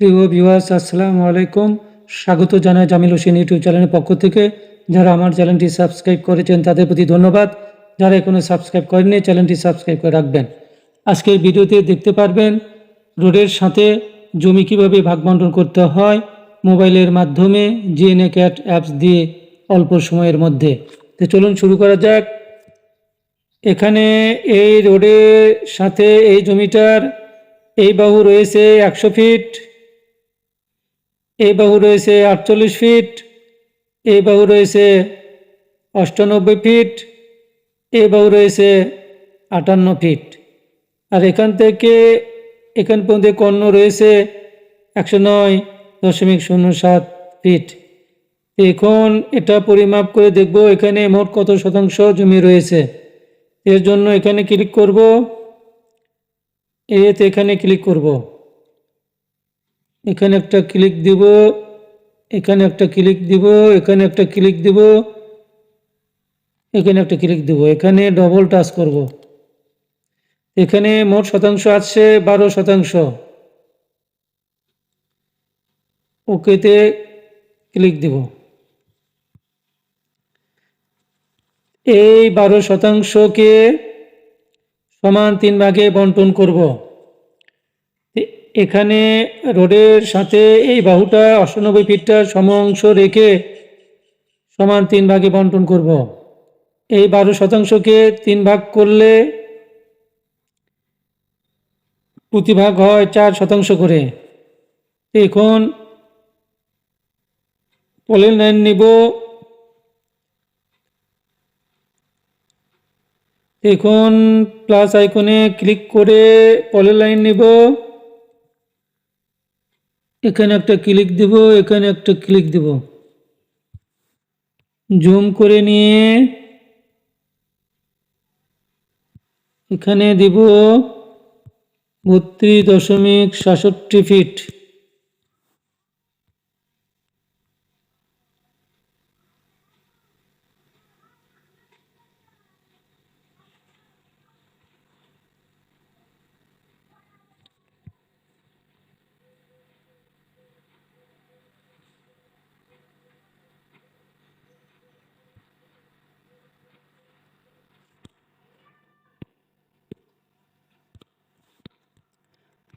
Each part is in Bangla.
প্রিয় ভিউয়ার্স আসসালামু আলাইকুম। স্বাগত জানাই জামিল হোসেন ইউটিউব চ্যানেলের পক্ষ থেকে। যারা আমার চ্যানেলটি সাবস্ক্রাইব করেছেন, তাদের প্রতি ধন্যবাদ। যারা এখনও সাবস্ক্রাইব করেননি, চ্যানেলটি সাবস্ক্রাইব করে রাখবেন। আজকের ভিডিওতে দেখতে পারবেন, রোডের সাথে জমি কীভাবে ভাগবন্টন করতে হয়, মোবাইলের মাধ্যমে জিএনএ ক্যাট অ্যাপস দিয়ে অল্প সময়ের মধ্যে। তো চলুন শুরু করা যাক। এখানে এই রোডের সাথে এই জমিটার এই বাহু রয়েছে একশো ফিট। এই বাহু রয়েছে আটচল্লিশ ফিট এই বাহু রয়েছে অষ্টানব্বই ফিট এই বাহু রয়েছে আটান্ন ফিট আর এখান থেকে, এখান পর্যন্ত কর্ণ রয়েছে একশো নয় দশমিক শূন্য সাত ফিট এখন এটা পরিমাপ করে দেখব এখানে মোট কত শতাংশ জমি রয়েছে। এর জন্য এখানে ক্লিক করব। এতে এখানে ক্লিক করব। এখানে একটা ক্লিক দিব, এখানে একটা ক্লিক দিব, এখানে একটা ক্লিক দিব, এখানে একটা ক্লিক দিব, এখানে ডবল টাচ করব। এখানে মোট শতাংশ আছে বারো শতাংশ। ওকেতে ক্লিক দিব। এই বারো শতাংশকে সমান তিন ভাগে বন্টন করব। এখানে রোডের সাথে এই বাহুটা অষ্টানব্বই ফিটটা সম অংশ রেখে সমান তিন ভাগে বন্টন করব। এই বারো শতাংশকে তিন ভাগ করলে প্রতি ভাগ হয় চার শতাংশ করে। এখন পলের লাইন নিব। এখন প্লাস আইকনে ক্লিক করে পলের লাইন নিব। এখানে একটা ক্লিক দিব, এখানে একটা ক্লিক দিব। জুম করে নিয়ে এখানে দিব বত্রিশ দশমিক সাতষট্টি ফিট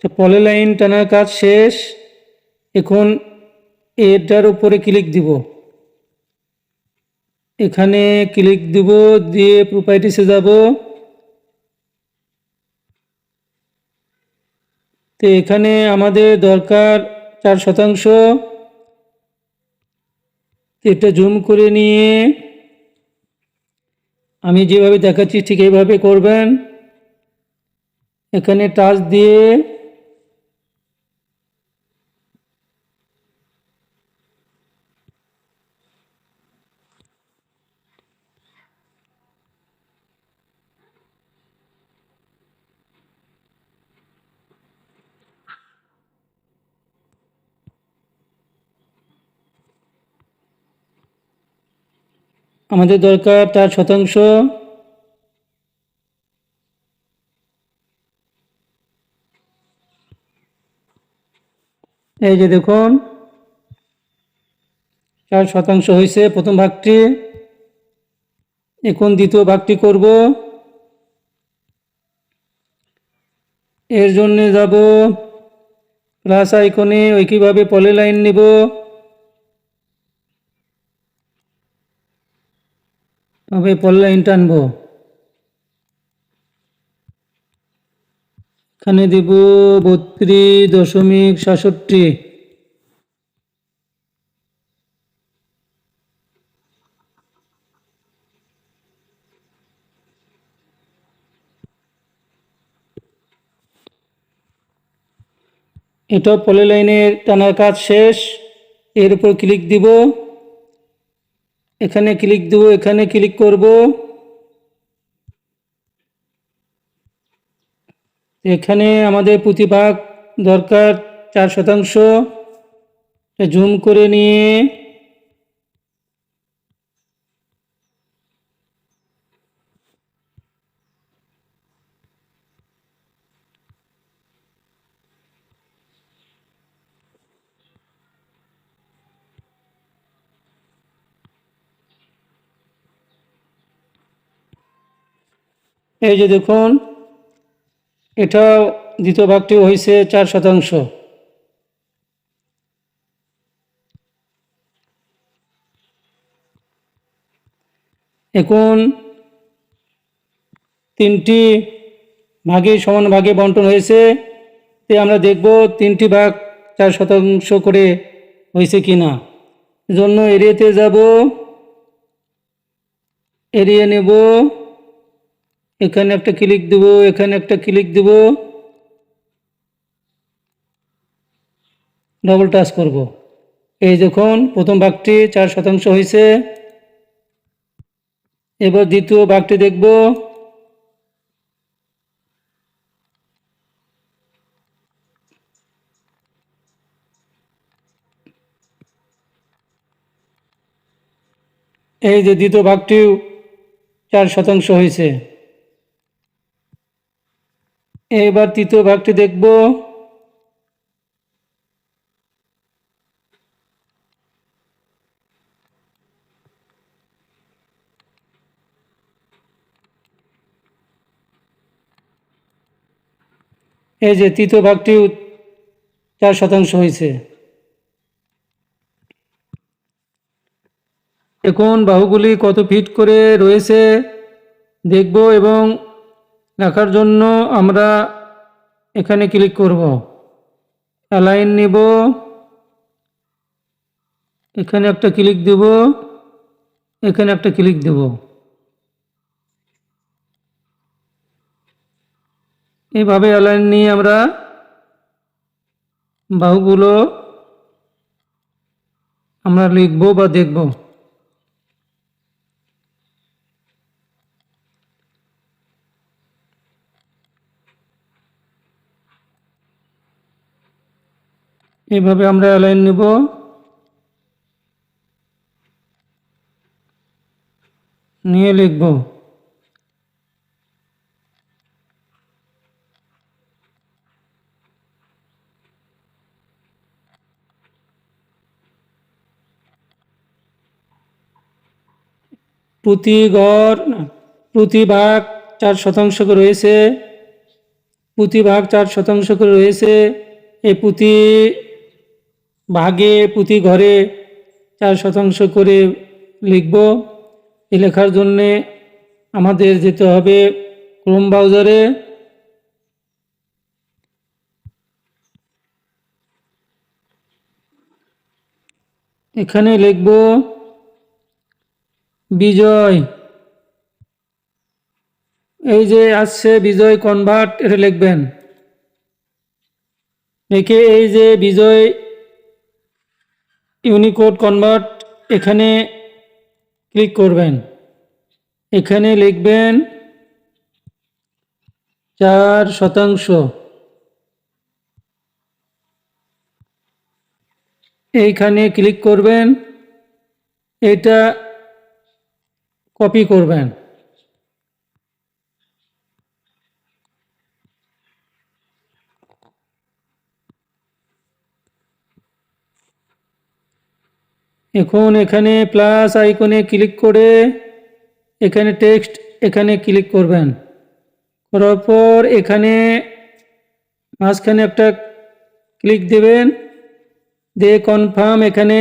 তো পলে লাইন টানার কাজ শেষ, এখন এটার উপরে ক্লিক দিব। এখানে ক্লিক দিব, দিয়ে প্রোপাইটিসে যাব। তো এখানে আমাদের দরকার চার শতাংশ। এটা জুম করে নিয়ে আমি যেভাবে দেখাচ্ছি ঠিক এইভাবে করবেন। এখানে টাচ দিয়ে আমাদের দরকার চার শতাংশ। এই যে দেখুন চার শতাংশ হয়েছে প্রথম ভাগটি। এখন দ্বিতীয় ভাগটি করব? এর জন্য যাব প্লাস আইকনে একইভাবে পলে লাইন নেব? পলে লাইন টানবো এখানে দেব বত্রিশ দশমিক সাতষট্টি। এটা পলি লাইনের টানার কাজ শেষ। এর উপর ক্লিক দিব। এখানে ক্লিক দেবো, এখানে ক্লিক করব। এখানে আমাদের প্রতিভাগ দরকার চার শতাংশ। জুম করে নিয়ে এই যে দেখুন, এটাও দ্বিতীয় ভাগটি হয়েছে চার শতাংশ। এখন তিনটি ভাগে সমান ভাগে বন্টন হয়েছে, তে আমরা দেখব তিনটি ভাগ চার শতাংশ করে হয়েছে কি না জন্য এরিয়াতে যাব এরিয়া নেব এখানে একটা ক্লিক দেব, এখানে একটা ক্লিক দেব। ডবল টাচ করব। এই যখন প্রথম ভাগটি চার শতাংশ হয়েছে। এবার দ্বিতীয় ভাগটি দেখব। এই যে দ্বিতীয় ভাগটিও চার শতাংশ হয়েছে। এবার তৃতীয় ভাগটি দেখব। এই যে তৃতীয় ভাগটি চার শতাংশ হয়েছে। এখন বাহুগুলি কত ফিট করে রয়েছে, দেখব এবং দেখার জন্য আমরা এখানে ক্লিক করব। অ্যালাইন নিব। এখানে একটা ক্লিক দেব। এখানে একটা ক্লিক দেব। এইভাবে অ্যালাইন নিয়ে আমরা বাহুগুলো আমরা লিখব বা দেখব। এইভাবে আমরা অ্যালাইন নেব। নিয়ে লিখব। প্রতি গড় প্রতি ভাগ চার শতাংশ করে রয়েছে। প্রতি ভাগ চার শতাংশ করে রয়েছে। এই প্রতি ভাগে প্রতি ঘরে চার শতাংশ করে লিখব। এই লেখার জন্যে আমাদের যেতে হবে ক্রোম ব্রাউজারে এখানে লিখব, বিজয়। এই যে আসছে বিজয় কনভার্ট এটা লিখবেন। লিখে এই যে বিজয় ইউনিকোড কনভার্ট এখানে ক্লিক করবেন। এখানে লিখবেন চার শতাংশ। এইখানে ক্লিক করবেন, এটা কপি করবেন। এখন এখানে প্লাস আইকনে ক্লিক করে এখানে টেক্সট এখানে ক্লিক করবেন। করার পর এখানে মাঝখানে একটা ক্লিক দেবেন। দিয়ে কনফার্ম এখানে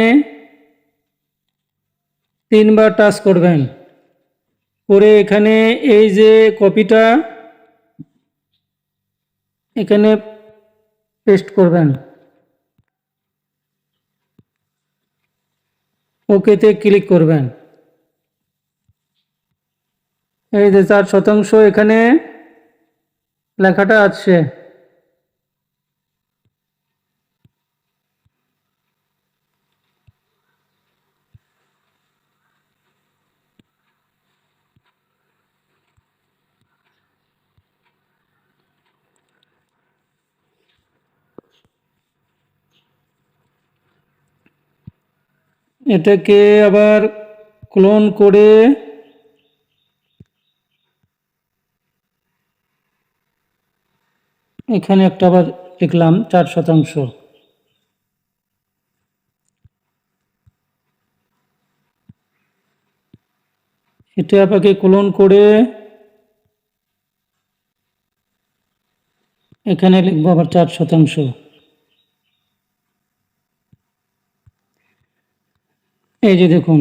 তিনবার টাচ করবেন। করে এখানে এই যে কপিটা এখানে পেস্ট করবেন। ওকেতে ক্লিক করবেন। এই যে চার শতাংশ এখানে লেখাটা আছে। এটাকে আবার ক্লোন করে এখানে একটা আবার লিখলাম চার শতাংশ। এটা আপনাকে ক্লোন করে এখানে লিখব আবার চার শতাংশ। এই যে দেখুন,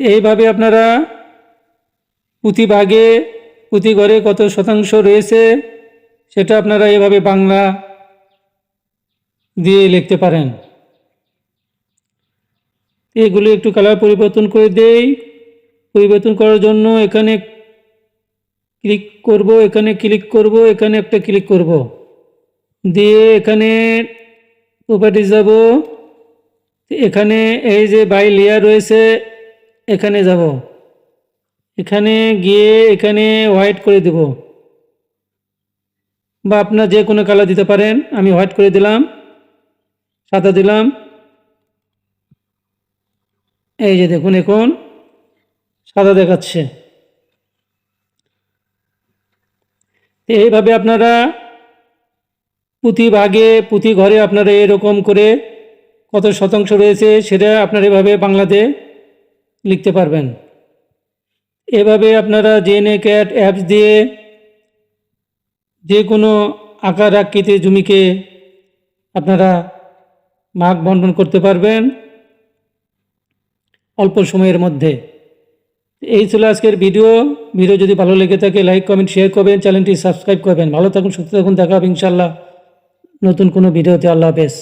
এইভাবে আপনারা প্রতি ভাগে প্রতি ঘরে কত শতাংশ রয়েছে, সেটা আপনারা এভাবে বাংলা দিয়ে লিখতে পারেন। এগুলো একটু কালার পরিবর্তন করে দেই। পরিবর্তন করার জন্য এখানে ক্লিক করব, এখানে ক্লিক করব, এখানে একটা ক্লিক করব। দিয়ে এখানে প্রপার্টিজ যাব এখানে এই যে বাই লেয়ার রয়েছে, এখানে যাব। এখানে গিয়ে এখানে হোয়াইট করে দেব। বা আপনার যে কোনো কালার দিতে পারেন, আমি হোয়াইট করে দিলাম, সাদা দিলাম। এই যে দেখুন এখন, সাদা দেখাচ্ছে। এইভাবে আপনারা প্রতি ভাগে প্রতি ঘরে আপনারা এরকম করে কত শতাংশ রয়েছে সেটা আপনারা এভাবে বাংলাতে লিখতে পারবেন। এভাবে আপনারা জেএনএ ক্যাট অ্যাপস দিয়ে যে কোনো আকার আকৃতি জমিকে আপনারা ভাগ বন্টন করতে পারবেন অল্প সময়ের মধ্যে। এই ছিল আজকের ভিডিও। ভিডিও যদি ভালো লেগে থাকে, লাইক, কমেন্ট শেয়ার করবেন, চ্যানেলটি সাবস্ক্রাইব করবেন। ভালো থাকুন, সুস্থ থাকুন। দেখা হবে ইনশাল্লাহ নতুন কোনো ভিডিওতে। আল্লাহ হাফেজ।